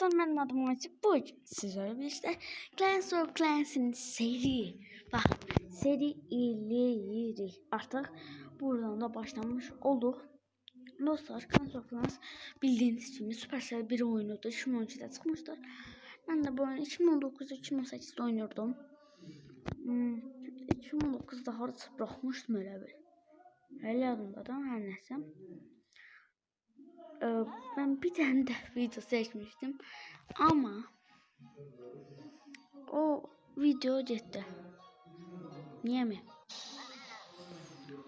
Canım benim adım Ayçi. Bu sizlerle birlikte Clans of Clans'in seri. Bak seri ileri. Artık buradan da başlamış olduk. Dostlar Clans of Clans bildiğiniz gibi Supercell bir oyunudur. 2012'de çıkmıştır. Ben de bu oyunu 2019-2018'de oynuyordum. Hmm, 2019'da harita bırakmıştım öyle bir. Öyle yadımda da her neyse. Ee, ben bir tane de video seçmiştim ama o video gitti. Niye mi?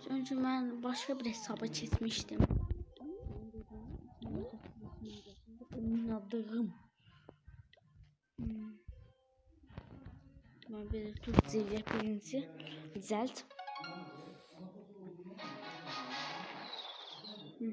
Çünkü ben başka bir hesaba çizmiştim. Oynadığım. Hmm. Ben bir Türk dili birinci düzelt. Hmm.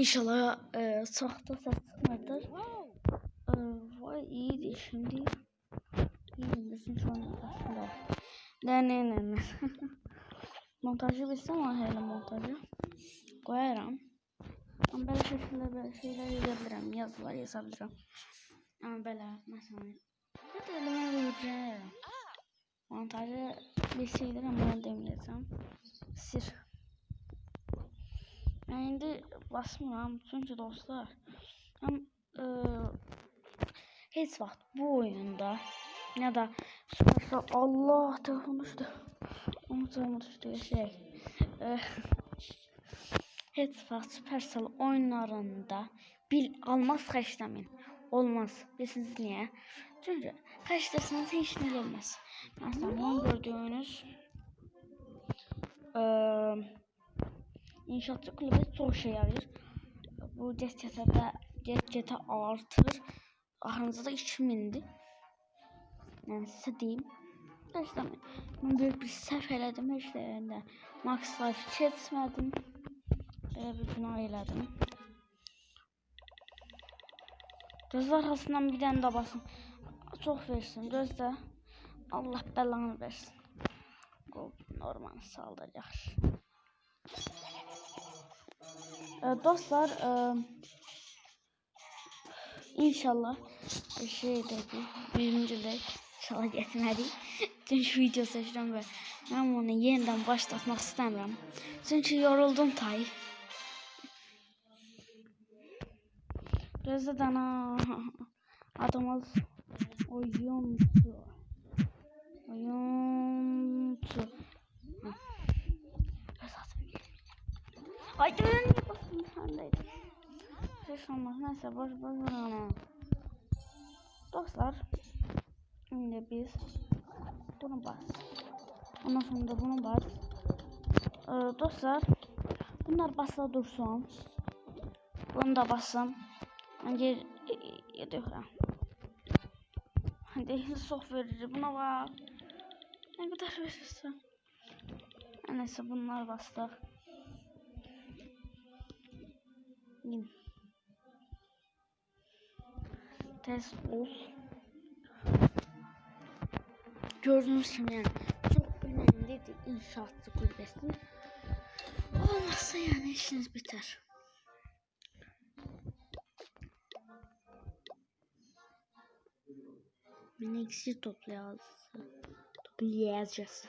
İnşallah e, sahte çıkmadır. E, vay iyiydi şimdi. İyi misin şu an aslında. Ne ne ne ne. montajı bilsem var hele montajı. Koyarım. Ama böyle şekilde böyle şeyler yazabilirim. Yazılar yazabilirim. Ama böyle mesela. Bir de elime vuracağım. Montajı bir şeyler ama ben. Sir. Ben indi basmıram çünkü dostlar. Hem e, heç vaxt bu oyunda. Ya da Supercell Allah telefon düşdü unutma düşdü şey. E, heç vaxt Supercell oyunlarında bil almaz xərcləmin olmaz. Bilirsiniz niye? Çünkü xərcləsəniz heç nə gəlməz mesela gördüğünüz eee İnşaatçı kulübü çok şey yarayır. Bu GTA'da GTA artır. Aranızda da 2000'di. Yani size diyeyim. İşte ben büyük bir səhv elədim heç də yerində. Max Life keçmədim. Belə bir günah elədim. Gözlər arasından bir dənə də basın. Çox versin. Gözlə. Allah bəlanı versin. O normal saldıracaq. Ee, dostlar e, inşallah şey dedi birincilik inşallah getmədik. Çünkü video seçirəm və mən onu yeniden başlatmaq istəmirəm. Çünkü yoruldum tay. Gözdə dana adımız oyuncu. Oyuncu. Göz bastım sendeydim. Hiç olmaz neyse boş boş ama. Dostlar. Şimdi biz bunu bas. Ondan sonra da bunu bas. Ee, dostlar. Bunlar basla dursun. Bunu da bassam. Bence yediyorum. Hadi sok verir buna bak. Ne kadar verirsen. Neyse bunlar bastık. Yine. Test ol. Gördüğünüz gibi yani çok önemlidir inşaatçı kulübesinin. Olmazsa yani işiniz biter. Beni iksir toplayacağız. Toplayacağız.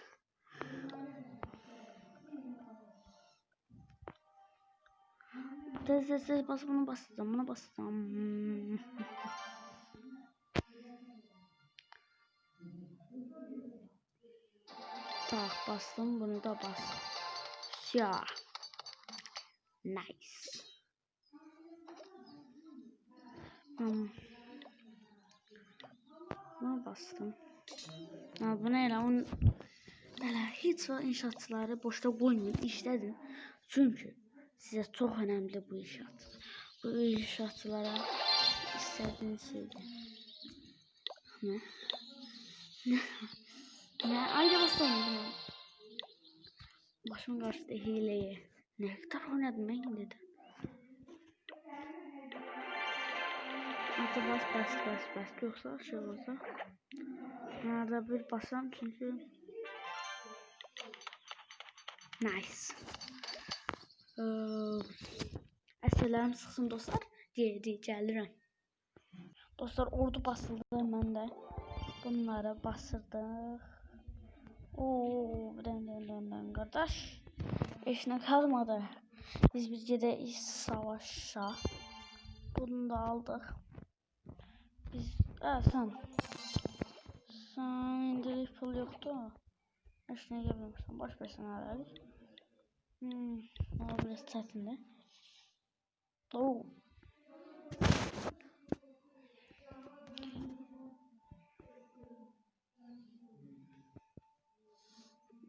Tez tez tez bas bunu basacağım bunu basacağım. Tak bastım bunu da bas. Ya. Nice. Hmm. Bunu bastım. Ha, bu ne lan? Belə heç vaxt inşaatçıları boşda qoymayın, işlədin. Çünki Size çok önemli bu inşaat. Bu inşaatçılara istediğiniz şeyler. Ne? Ne? Ne? Aynı basalım. Başım karşıda hileye. Ne kadar oynadım ben yine de. Hadi bas bas bas bas. Yoksa şey olsa. Nerede bir basam çünkü. Nice. Ee, Əsələrim sıxsın dostlar. Geri gəlirəm. Dostlar ordu basıldı mən də. Bunları basırdıq. Oo, den den den den kardeş. Eşine kalmadı. Biz bir gedək savaşa. Bunu da aldık. Biz, ha sen. Sen indirik pul yoktu. Eşine gelmemişsin. Boş ver sen herhalde. Hmm, o biraz tatlı. Oo.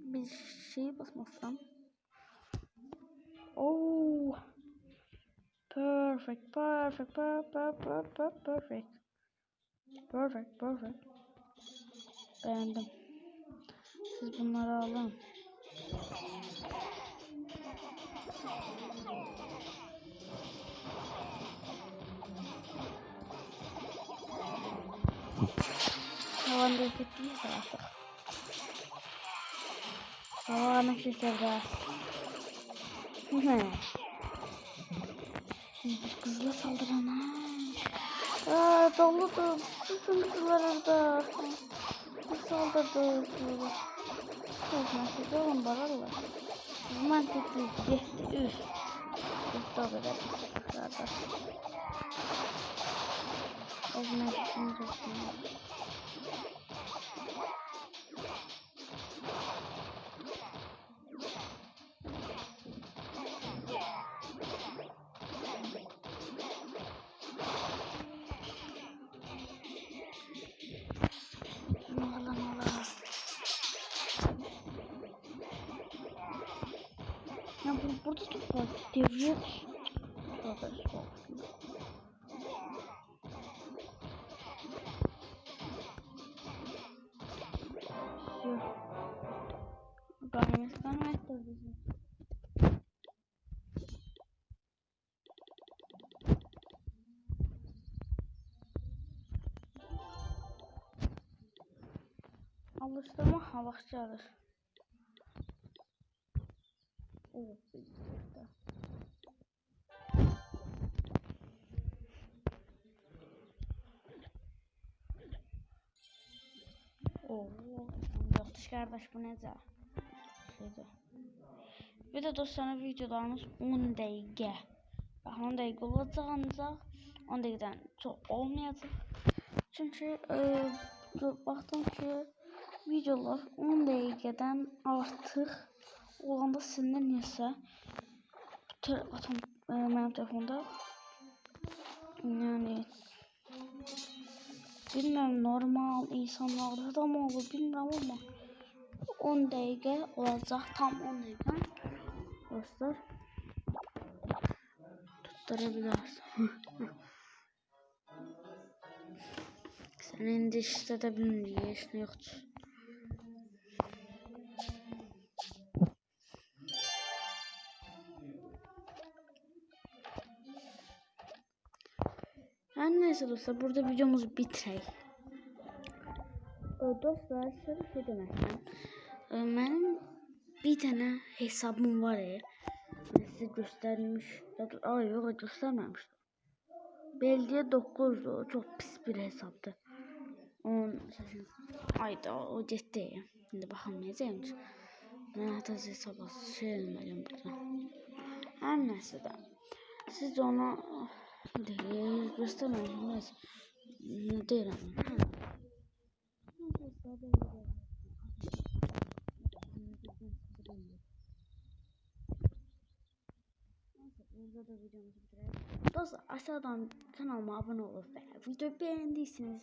Bir şey basmazsam. Oh. Perfect, perfect, perfect, perfect, perfect. Perfect, perfect. Beğendim. Siz bunları alın. Havan da gittiyiz artık. Ne? Siz bir kızla saldıran ha. Aa doludu. Bütün kızlar orada. Bir saldırdı. Çok mantıklı olun bararlar. Mantıklı geçti. Üf. Üf da kadar. Zaten. O zaman Ya bu, burada top var. Devriye. Gayet de bizim. Alıştırma hava çağırır. Bilgisayarda. Oo, kardeş bu necə? Şeydir. Bir de dostlar videolarımız 10 dakika. Bak 10 dakika olacak ancak 10 dakikadan çok olmayacak. Çünkü e, baktım ki videolar 10 dakikadan artık olanda sizin neyse atam e, benim telefonda. Yani bilmem normal insanlarda da mı olur bilmem ama 10 dakika olacak tam 10 dakika. Dostlar tutturabilirsin senin de işte de bilmiyorum yaşın yoktur Her neyse dostlar burada videomuzu bitirelim. Ee, Dostlar bir şey demekten. Benim bir tane hesabım var ya. Size göstermiş. Ay yok göstermemiştim. Belediye 9'du. Çok pis bir hesaptı. On ayda o gitti. Şimdi bakamayacağım. Ben hatta hesaba şey elmeliyim burada. Her neyse de. Siz ona Просто нажимать дыра. Dostlar aşağıdan kanalıma abone olup ve video beğendiyseniz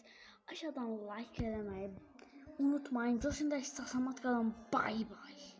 aşağıdan like etmeyi unutmayın. Coşun da istasamat kalın. bye bye